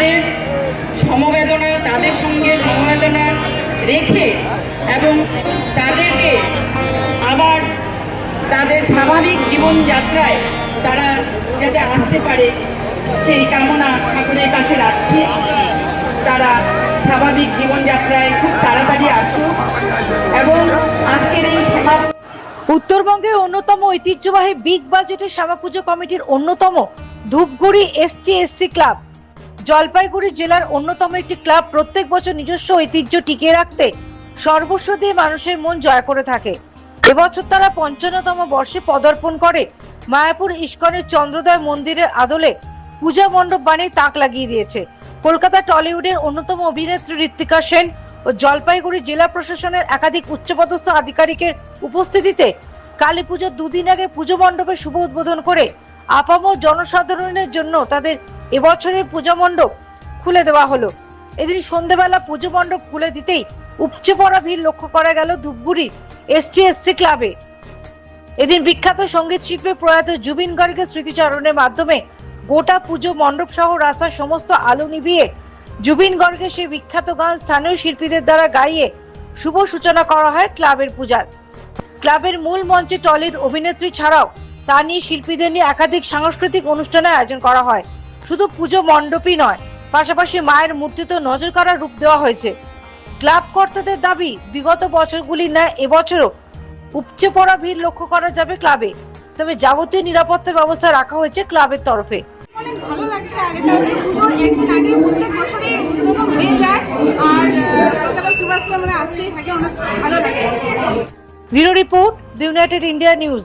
তাদের সমবেদনা, তাদের সঙ্গে সমবেদনা রেখে এবং তাদেরকে আবার তাদের স্বাভাবিক জীবনযাত্রায় তারা যাতে আসতে পারে, সেই কামনা ঠাকুরের কাছে রাখছি। তারা স্বাভাবিক জীবনযাত্রায় খুব তাড়াতাড়ি আসুক এবং আজকের এই সমাজ উত্তরবঙ্গের অন্যতম ঐতিহ্যবাহী বিগ বাজেটের শ্যামা পুজো কমিটির অন্যতম Dhupguri ST SC club. Jalpaiguri জেলার অন্যতম একটি ক্লাব প্রত্যেক বছর নিজস্ব ঐতিহ্য টিকিয়ে রাখতে সর্বস্ব দিয়ে মানুষের মন জয় করে থাকে। এবছর তারা পঞ্চান্নতম বর্ষে পদার্পণ করে। মায়াপুর ইস্কনের চন্দ্রোদয় মন্দিরের আদলে পূজা মণ্ডপ বানিয়ে তাক লাগিয়ে দিয়েছে। কলকাতা টলিউডের অন্যতম অভিনেত্রী ঋত্বিকা সেন ও জলপাইগুড়ি জেলা প্রশাসনের একাধিক উচ্চপদস্থ আধিকারিকের উপস্থিতিতে কালী পুজোর দুদিন আগে পুজো মণ্ডপের শুভ উদ্বোধন করে আপামর জনসাধারণের জন্য তাদের এবছরের পূজা মণ্ডপ খুলে দেওয়া হলো। এদিন সন্ধেবেলা পুজো মণ্ডপ খুলে দিতেই উপচে পড়া ভিড় লক্ষ্য করা গেল ধূপগুড়ি এসটি এসসি ক্লাবে। এদিন বিখ্যাত সংগীত শিল্পী প্রয়াত জুবিন গার্গের স্মৃতিচারণের মাধ্যমে গোটা পুজো মণ্ডপ সহ রাস্তার সমস্ত আলো নিভিয়ে জুবিন গর্গের সেই বিখ্যাত গান স্থানীয় শিল্পীদের দ্বারা গাইয়ে শুভ সূচনা করা হয় ক্লাবের পূজার। ক্লাবের মূল মঞ্চে টলির অভিনেত্রী ছাড়াও তা নিয়ে শিল্পীদের নিয়ে একাধিক সাংস্কৃতিক অনুষ্ঠানের আয়োজন করা হয়। শুধু পুজো মণ্ডপই নয় পাশাপাশি মায়ের মূর্তিতেও নজর কাড়ার রূপ দেওয়া হয়েছে। ক্লাব কর্তাদের দাবি বিগত বছরগুলি ন্যায় এবছরও উপচে পড়া ভিড় লক্ষ্য করা যাবে ক্লাবে। তবে যাবতীয় নিরাপত্তার ব্যবস্থা রাখা হয়েছে ক্লাবের তরফে। অনেক ভালো লাগছে আর এটা হচ্ছে পুজো। একদিন আগে প্রত্যেক বছরই হয়ে যায়। আর কলকাতা সুভাষটা মানে আসতেই থাকে অনেক ভালো লাগে। Bureau report the United India news.